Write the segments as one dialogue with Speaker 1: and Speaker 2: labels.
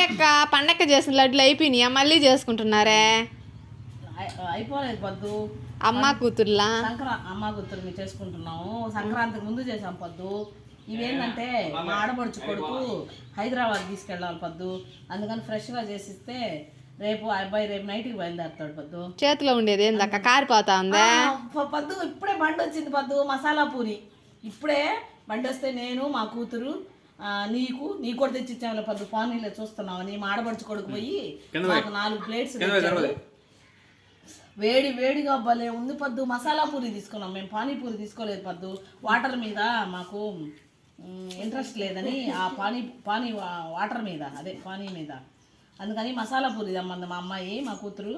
Speaker 1: అమ్మాయి యొక్క పండగ చేసిన లడ్డులు అయిపోయినాయా? మళ్ళీ చేసుకుంటున్నారే?
Speaker 2: అయి- అయిపోలేదు పద్దు.
Speaker 1: అమ్మ కూతుర్లా?
Speaker 2: సంక్రా అమ్మ గుర్తులు మేము చేసుకుంటున్నాము. సంక్రాంతికి ముందు చేసాం పద్దు. ఇవేంటంటే మా ఆడపడుచు కొడుకు హైదరాబాద్ తీసుకెళ్ళాలి పద్దు. అందుకని ఫ్రెష్గా చేసిస్తే రేపు అబ్బాయి రేపు నైట్కి బయలుదేరుతాడు పద్దు.
Speaker 1: చేతిలో ఉండేది ఏందక్క కారిపోతా ఉందా?
Speaker 2: పద్దు ఇప్పుడే బండి వచ్చింది పద్దు మసాలా పూరి. ఇప్పుడే బండి వస్తే నేను మా కూతురు నీకు నీ కూడా తెచ్చి ఇచ్చాములే పద్దు పానీలో చూస్తున్నావు. నీ మా ఆడపడుచు కొడుకు పోయి నాకు నాలుగు ప్లేట్స్ వేడి వేడిగా భలే ఉంది పద్దు. మసాలా పూరి తీసుకున్నాం. మేము పానీపూరి తీసుకోలేదు పద్దు. వాటర్ మీద మాకు ఇంట్రెస్ట్ లేదని ఆ పానీ పానీ వాటర్ మీద అదే పానీ మీద. అందుకని మసాలా పూరి తెమ్మంది మా అమ్మాయి మా కూతురు.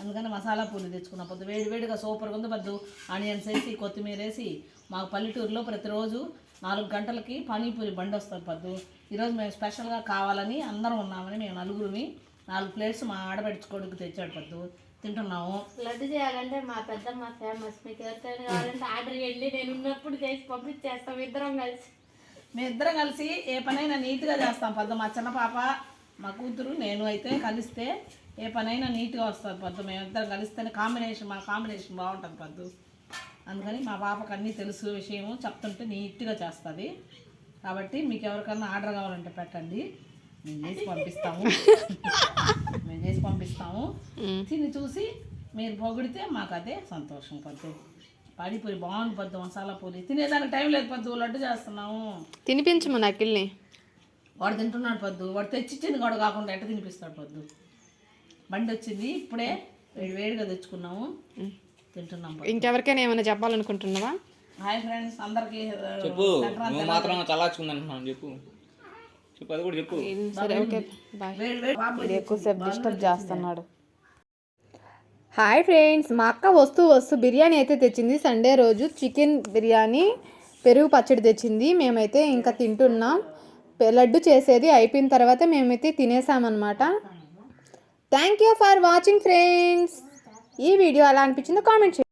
Speaker 2: అందుకని మసాలా పూరి తెచ్చుకున్న పొద్దు. వేడి వేడిగా సూపర్గా ఉంది పద్దు. ఆనియన్స్ వేసి కొత్తిమీర వేసి మాకు పల్లెటూరులో ప్రతిరోజు నాలుగు గంటలకి పానీపూరి బండి వస్తుంది పద్దు. ఈరోజు మేము స్పెషల్గా కావాలని అందరం ఉన్నామని మేము నలుగురిని నాలుగు ప్లేట్స్ మా ఆడబడుచుకోడుకు తెచ్చాడు పద్దు. తింటున్నాము.
Speaker 3: లడ్డు చేయాలంటే మా పెద్దమ్మ ఫేమస్ మీకు ఎవరికైనా కావాలంటే ఆర్డర్ చేయండి నేను ఉన్నప్పుడు చేసి పంపించేస్తాం ఇద్దరం కలిసి.
Speaker 2: మేము ఇద్దరం కలిసి ఏ పనైనా నీట్గా చేస్తాం పద్దు. మా చిన్న పాప మా కూతురు నేను అయితే కలిస్తే ఏ పనైనా నీట్గా వస్తుంది పద్దు. మేమిద్దరం కలిస్తేనే కాంబినేషన్ మా కాంబినేషన్ బాగుంటుంది పద్దు. అందుకని మా పాపకు అన్నీ తెలుసు విషయము చెప్తుంటే నీట్గా చేస్తుంది. కాబట్టి మీకు ఎవరికన్నా ఆర్డర్ కావాలంటే పెట్టండి. మేము చేసి పంపిస్తాము. మేము చేసి పంపిస్తాము. తిని చూసి మీరు పొగిడితే మాకు అదే సంతోషం పద్దు. పానీపూరి బాగుంది పద్దు మసాలా పూరి. తినేదానికి టైం లేదు పద్దు లడ్డు చేస్తున్నాము.
Speaker 1: తినిపించము నకిల్ని
Speaker 2: వాడు తింటున్నాడు పద్దు. వాడు తెచ్చిచ్చింది కూడా కాకుండా ఎట్ట తినిపిస్తాడు పద్దు. బండి వచ్చింది ఇప్పుడే వేడి వేడిగా తెచ్చుకున్నాము. తింటున్నాం.
Speaker 1: ఇంకెవరికైనా ఏమైనా చెప్పాలనుకుంటున్నావా?
Speaker 2: హాయ్ ఫ్రెండ్స్ అందరికి
Speaker 4: చెప్పు నువ్వు మాత్రం చల్లార్చుకుంది అంటున్నాను చెప్పు. చెప్పు అది కూడా చెప్పు.
Speaker 1: సరే ఓకే బాయ్. ఎక్కువసేపు డిస్టర్బ్ చేస్తున్నాడు. హాయ్ ఫ్రెండ్స్ మా అక్క వస్తూ వస్తూ బిర్యానీ అయితే తెచ్చింది. సండే రోజు చికెన్ బిర్యానీ పెరుగు పచ్చడి తెచ్చింది. మేమైతే ఇంకా తింటున్నాం. లడ్డు చేసేది అయిపోయిన తర్వాత మేమైతే తినేసామన్నమాట. Thank you for watching friends ఈ వీడియో ఎలా అనిపించిందో కామెంట్ చేయండి.